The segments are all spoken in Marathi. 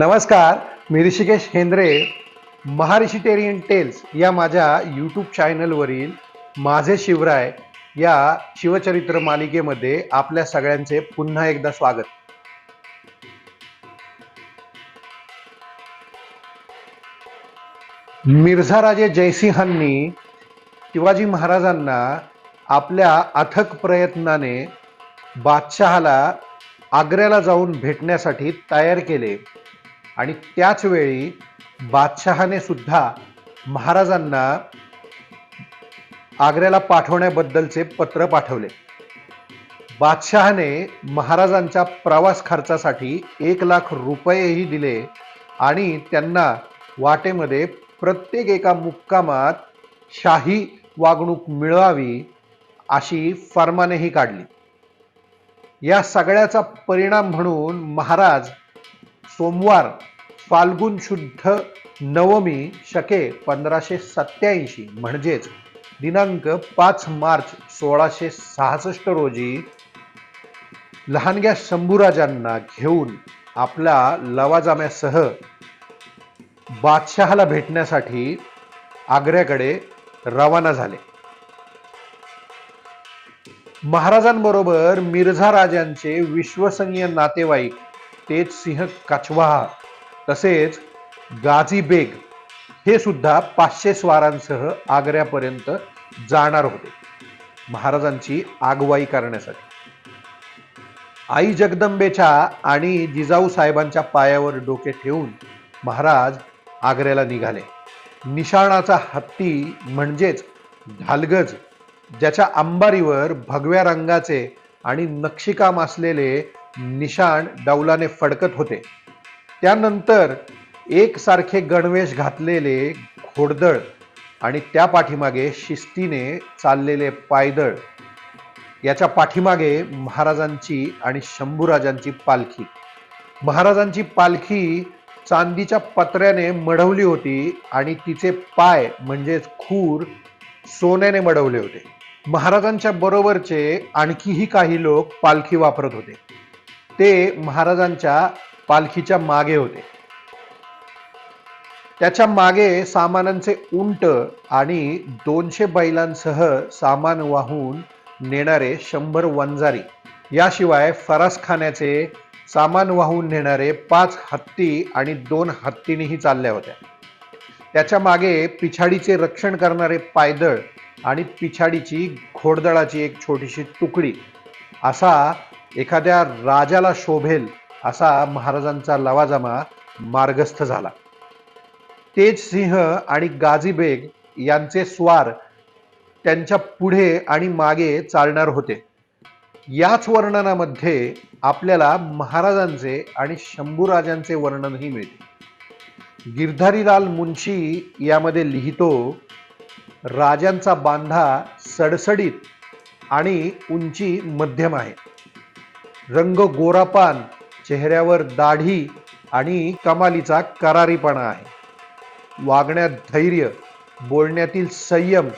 नमस्कार मी ऋषिकेश हेंद्रे महारिशिटेरियन टेल्स या माझ्या यूट्यूब चॅनलवरील माझे शिवराय या शिवचरित्र मालिकेमध्ये आपल्या सगळ्यांचे पुन्हा एकदा स्वागत. मिर्झाराजे जयसिंहांनी शिवाजी महाराजांना आपल्या अथक प्रयत्नाने बादशहाला आग्र्याला जाऊन भेटण्यासाठी तयार केले. आणि त्याच वेळी बादशहाने सुद्धा महाराजांना आग्र्याला पाठवण्याबद्दलचे पत्र पाठवले. बादशहाने महाराजांच्या प्रवास खर्चासाठी एक लाख रुपयेही दिले आणि त्यांना वाटेमध्ये प्रत्येक एका मुक्कामात शाही वागणूक मिळावी अशी फरमानेही काढली. या सगळ्याचा परिणाम म्हणून महाराज सोमवार फाल्गुन शुद्ध नवमी शके पंधराशे सत्याऐंशी म्हणजेच दिनांक पाच मार्च सोळाशे सहासष्ट रोजी लहानग्या शंभूराजांना घेऊन आपला लवाजाम्यासह बादशहाला भेटण्यासाठी आग्र्याकडे रवाना झाले. महाराजांबरोबर मिर्झा राजांचे विश्वसनीय नातेवाईक तेज सिंह कछवाहा तसेच गाझी बेग हे सुद्धा पाचशे स्वारांसह आग्र्यापर्यंत जाणार होते. महाराजांची आगवाई करण्यासाठी. आई जगदंबेच्या आणि जिजाऊ साहेबांच्या पायावर डोके ठेवून महाराज आग्र्याला निघाले. निशाणाचा हत्ती म्हणजेच ढालगज ज्याच्या अंबारीवर भगव्या रंगाचे आणि नक्षीकाम असलेले निशाण डौलाने फडकत होते. त्यानंतर एकसारखे गणवेश घातलेले घोडदळ आणि त्या पाठीमागे शिस्तीने चाललेले पायदळ याच्या पाठीमागे महाराजांची आणि शंभूराजांची पालखी. महाराजांची पालखी चांदीच्या पत्र्याने मढवली होती आणि तिचे पाय म्हणजेच खूर सोन्याने मढवले होते. महाराजांच्या बरोबरचे आणखीही काही लोक पालखी वापरत होते. ते महाराजांच्या पालखीच्या मागे होते. त्याच्यामागे सामानांचे उंट आणि दोनशे बैलांसह सामान वाहून नेणारे शंभर वंजारी. याशिवाय फरासखान्याचे सामान वाहून नेणारे पाच हत्ती आणि दोन हत्तींनीही चालल्या होत्या. त्याच्यामागे पिछाडीचे रक्षण करणारे पायदळ आणि पिछाडीची घोडदळाची एक छोटीशी तुकडी. असा एखाद्या राजाला शोभेल असा महाराजांचा लवाजमा मार्गस्थ झाला. तेज सिंह आणि गाझी बेग यांचे स्वार त्यांच्या पुढे आणि मागे चालणार होते. याच वर्णनामध्ये आपल्याला महाराजांचे आणि शंभूराजांचे वर्णनही मिळते. गिरधारीलाल मुंशी यामध्ये लिहितो राजांचा बांधा सडसडीत आणि उंची मध्यम आहे. रंग गोरापान चेहऱ्यावर दाढी आणि कमालीचा करारीपणा आहे. वागण्यात धैर्य बोलण्यातील संयम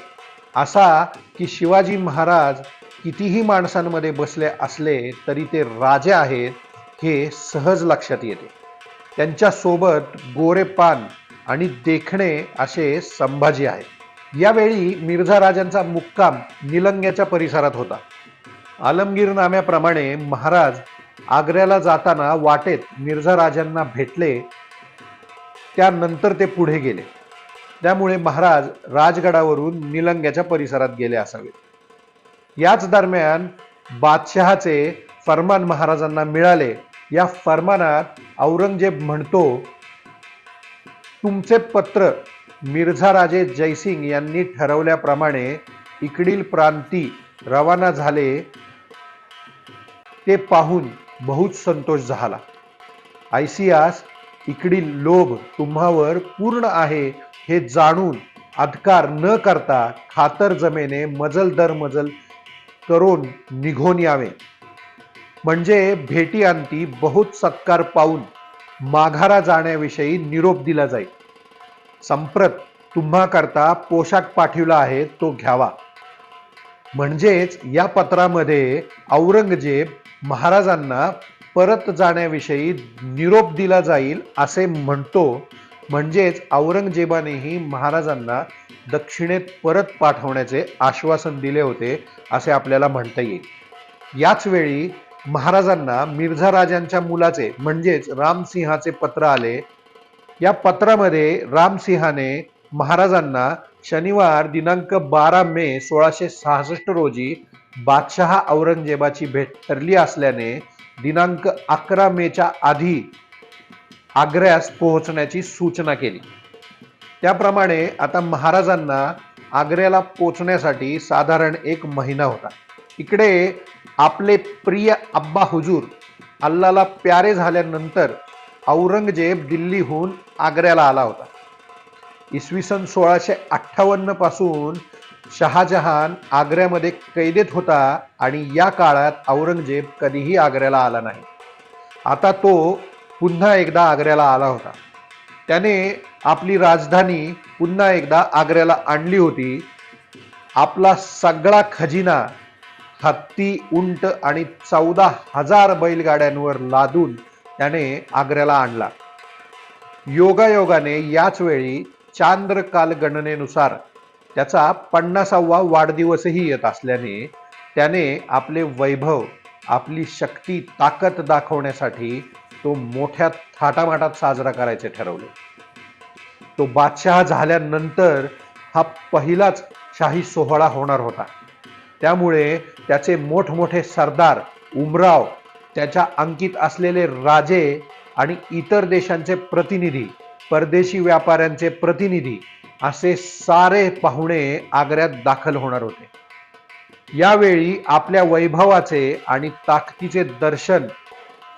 असा की शिवाजी महाराज कितीही माणसांमध्ये बसले असले तरी ते राजे आहेत हे सहज लक्षात येते. त्यांच्यासोबत गोरेपान आणि देखणे असे संभाजी आहेत. यावेळी मिर्झा राजांचा मुक्काम निलंग्याच्या परिसरात होता. आलमगीरनाम्याप्रमाणे महाराज आग्र्याला जाताना वाटेत मिर्झा राजांना भेटले. त्यानंतर ते पुढे गेले. त्यामुळे महाराज राजगडावरून निलंग्याच्या परिसरात गेले असावेत याच दरम्यान बादशहाचे फरमान महाराजांना मिळाले. या फरमानात औरंगजेब म्हणतो तुमचे पत्र मिर्झा राजे जयसिंग यांनी ठरवल्याप्रमाणे इकडील प्रांती रवाना झाले ते पाहून बहुत संतोष झाला. आयसियास इकडील लोभ तुम्हावर पूर्ण आहे हे जाणून अधिकार न करता खातर जमेने मजल दर मजल करून निघून यावे. म्हणजे भेटी अंती बहुत सत्कार पाहून माघारा जाण्याविषयी निरोप दिला जाईल संप्रत तुम्हा करता पोशाख पाठविला आहे तो घ्यावा. म्हणजेच या पत्रामध्ये औरंगजेब महाराजांना परत जाण्याविषयी निरोप दिला जाईल असे म्हणतो. म्हणजेच औरंगजेबानेही महाराजांना दक्षिणेत परत पाठवण्याचे आश्वासन दिले होते असे आपल्याला म्हणता येईल. याच वेळी महाराजांना मिर्झा राजांच्या मुलाचे म्हणजेच रामसिंहाचे पत्र आले. या पत्रामध्ये रामसिंहाने महाराजांना शनिवार दिनांक बारा मे सोळाशे सहासष्ट रोजी बादशहा औरंगजेबाची भेट ठरली असल्याने दिनांक अकरा मेच्या आधी आग्र्यास पोहोचण्याची सूचना केली. त्याप्रमाणे आता महाराजांना आग्र्याला पोचण्यासाठी साधारण एक महिना होता. इकडे आपले प्रिय अब्बा हुजूर अल्लाला प्यारे झाल्यानंतर औरंगजेब दिल्लीहून आग्र्याला आला होता. इसवी सन सोळाशे अठ्ठावन्नपासून शहाजहान आग्र्यामध्ये कैदेत होता आणि या काळात औरंगजेब कधीही आग्र्याला आला नाही. आता तो पुन्हा एकदा आग्र्याला आला होता. त्याने आपली राजधानी पुन्हा एकदा आग्र्याला आणली होती. आपला सगळा खजिना हत्ती उंट आणि चौदा हजार बैलगाड्यांवर लादून त्याने आग्र्याला आणला. योगायोगाने याच वेळी चांद्रकाल गणनेनुसार त्याचा पन्नासावा वाढदिवसही येत असल्याने त्याने आपले वैभव आपली शक्ती ताकद दाखवण्यासाठी तो मोठ्या थाटामाटात साजरा करायचे ठरवले. तो बादशहा झाल्यानंतर हा पहिलाच शाही सोहळा होणार होता. त्यामुळे त्याचे मोठमोठे सरदार उमराव त्याच्या अंकित असलेले राजे आणि इतर देशांचे प्रतिनिधी परदेशी व्यापाऱ्यांचे प्रतिनिधी असे सारे पाहुणे आग्र्यात दाखल होणार होते. यावेळी आपल्या वैभवाचे आणि ताकदीचे दर्शन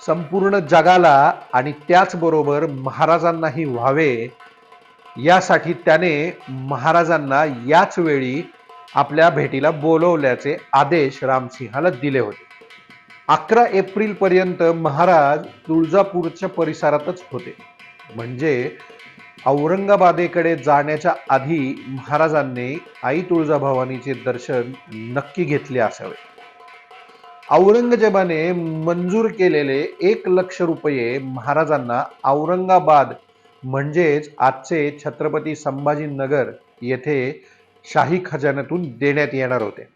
संपूर्ण जगाला आणि त्याचबरोबर महाराजांनाही व्हावे यासाठी त्याने महाराजांना याच वेळी आपल्या भेटीला बोलवल्याचे आदेश रामसिंहाला दिले होते. अकरा एप्रिल पर्यंत महाराज तुळजापूरच्या परिसरातच होते. म्हणजे औरंगाबादेकडे जाण्याच्या आधी महाराजांनी आई तुळजाभवानीचे दर्शन नक्की घेतले असावे. औरंगजेबाने मंजूर केलेले एक लक्ष रुपये महाराजांना औरंगाबाद म्हणजेच आजचे छत्रपती संभाजीनगर येथे शाही खजान्यातून देण्यात येणार होते.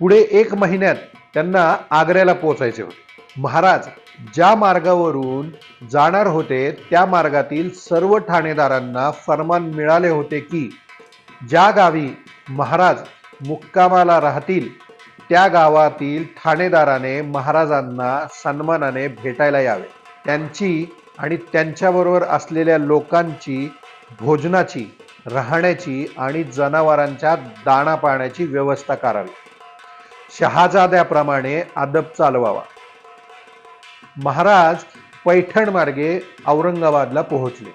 पुढे एक महिन्यात त्यांना आग्र्याला पोचायचे होते. महाराज ज्या मार्गावरून जाणार होते त्या मार्गातील सर्व ठाणेदारांना फरमान मिळाले होते की ज्या गावी महाराज मुक्कामाला राहतील त्या गावातील ठाणेदाराने महाराजांना सन्मानाने भेटायला यावे. त्यांची आणि त्यांच्याबरोबर असलेल्या लोकांची भोजनाची राहण्याची आणि जनावरांच्या दाणा पाण्याची व्यवस्था करावी. शहाजाद्याप्रमाणे अदब चालवावा. महाराज पैठण मार्गे औरंगाबादला पोहोचले.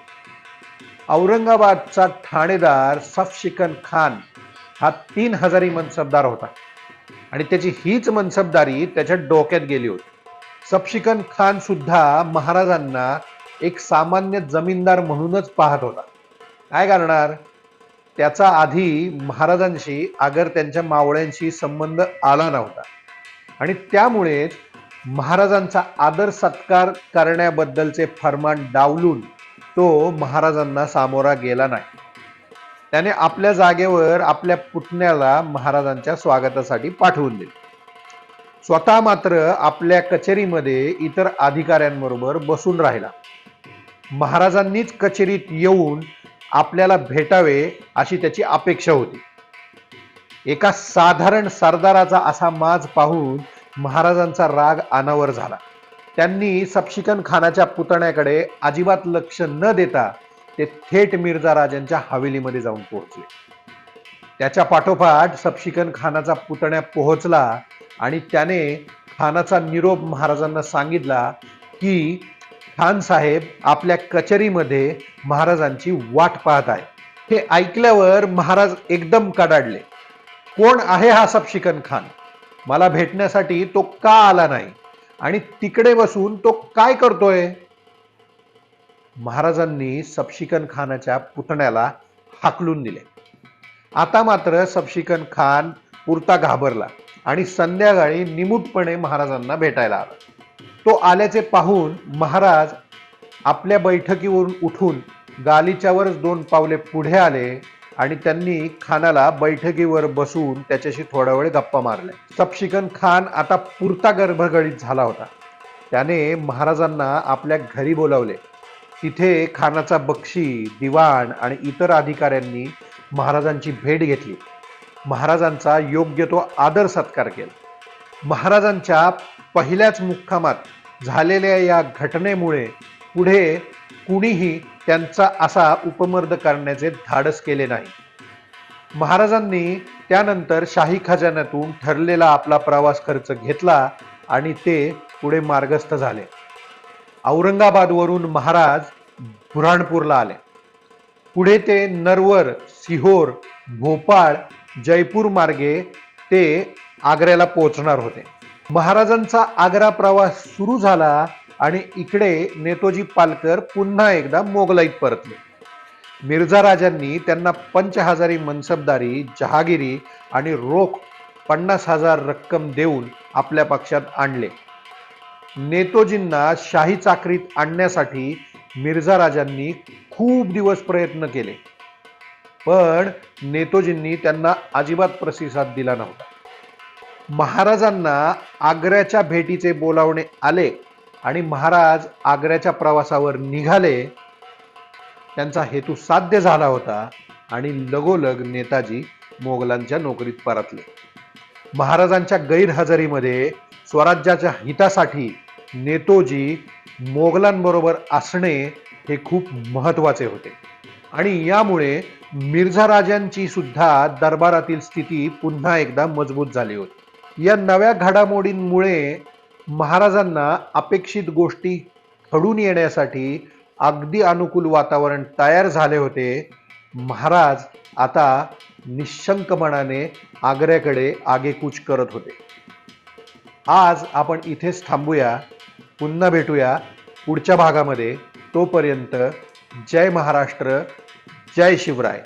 औरंगाबादचा ठाणेदार सफशिकन खान हा तीन हजारी मनसबदार होता. आणि त्याची हीच मनसबदारी त्याच्या डोक्यात गेली होती. सफशिकन खान सुद्धा महाराजांना एक सामान्य जमीनदार म्हणूनच पाहत होता. काय करणार? त्याचा आधी महाराजांशी अगर त्यांच्या मावळ्यांशी संबंध आला नव्हता. आणि त्यामुळेच महाराजांचा आदर सत्कार करण्याबद्दलचे फरमान डावलून तो महाराजांना सामोरा गेला नाही. त्याने आपल्या जागेवर आपल्या पुतण्याला महाराजांच्या स्वागतासाठी पाठवून दिले. स्वतः मात्र आपल्या कचेरीमध्ये इतर अधिकाऱ्यांबरोबर बसून राहिला. महाराजांनीच कचेरीत येऊन आपल्याला भेटावे अशी त्याची अपेक्षा होती. एका साधारण सरदाराचा असा माज पाहून महाराजांचा राग अनावर झाला. त्यांनी सपशिकन खानाच्या पुतण्याकडे अजिबात लक्ष न देता ते थेट मिर्झा राजांच्या हवेलीमध्ये जाऊन पोहोचले. त्याच्या पाठोपाठ सपशिकन खानाचा पुतण्या पोहोचला आणि त्याने खानाचा निरोप महाराजांना सांगितला की खान साहेब आपल्या कचेरीमध्ये महाराजांची वाट पाहत आहे हे ऐकल्यावर महाराज एकदम कडाडले. कोण आहे हा सपशिकन खान? मला भेटण्यासाठी तो का आला नाही? आणि तिकडे बसून तो काय करतोय? महाराजांनी सपशिकन खानाच्या पुतण्याला हाकलून दिले. आता मात्र सपशिकन खान पुरता घाबरला आणि संध्याकाळी निमूटपणे महाराजांना भेटायला आला. तो आल्याचे पाहून महाराज आपल्या बैठकीवरून उठून गालिच्यावरच दोन पावले पुढे आले आणि त्यांनी खानाला बैठकीवर बसून त्याच्याशी थोडा वेळ गप्पा मारल्या. सपशिकन खान आता पुरता गर्भगळीत झाला होता. त्याने महाराजांना आपल्या घरी बोलावले. तिथे खानाचा बक्षी दिवाण आणि इतर अधिकाऱ्यांनी महाराजांची भेट घेतली. महाराजांचा योग्य तो आदर सत्कार केला. महाराजांच्या पहिल्याच मुक्कामात झालेल्या या घटनेमुळे पुढे कुणीही त्यांचा असा उपमर्द करण्याचे धाडस केले नाही. महाराजांनी त्यानंतर शाही खजान्यातून ठरलेला आपला प्रवास खर्च घेतला आणि ते पुढे मार्गस्थ झाले. औरंगाबादवरून महाराज बुऱ्हाणपूरला आले. पुढे ते नरवर सिहोर भोपाळ जयपूर मार्गे ते आग्र्याला पोहोचणार होते. महाराजांचा आग्रा प्रवास सुरू झाला आणि इकडे नेतोजी पालकर पुन्हा एकदा मोगलाईत परतले. मिर्झा राजांनी त्यांना पंच हजारी मनसबदारी जहागिरी आणि रोख पन्नास हजार रक्कम देऊन आपल्या पक्षात आणले. नेतोजींना शाही चाकरीत आणण्यासाठी मिर्झा राजांनी खूप दिवस प्रयत्न केले. पण नेतोजींनी त्यांना अजिबात प्रतिसाद दिला नव्हता. महाराजांना आग्र्याच्या भेटीचे बोलावणे आले आणि महाराज आग्र्याच्या प्रवासावर निघाले. त्यांचा हेतू साध्य झाला होता आणि लगोलग नेताजी मोगलांच्या नोकरीत परतले. महाराजांच्या गैरहजेरीमध्ये स्वराज्याच्या हितासाठी नेतोजी मोगलांबरोबर असणे हे खूप महत्त्वाचे होते. आणि यामुळे मिर्झा राजांची सुद्धा दरबारातील स्थिती पुन्हा एकदा मजबूत झाली होती. या नव्या घडामोडींमुळे महाराजांना अपेक्षित गोष्टी घडून येण्यासाठी अगदी अनुकूल वातावरण तयार झाले होते. महाराज आता निशंकपणाने आग्र्याकडे आगेकूच करत होते. आज आपण इथेच थांबूया पुन्हा भेटूया पुढच्या भागामध्ये. तोपर्यंत जय महाराष्ट्र जय शिवराय.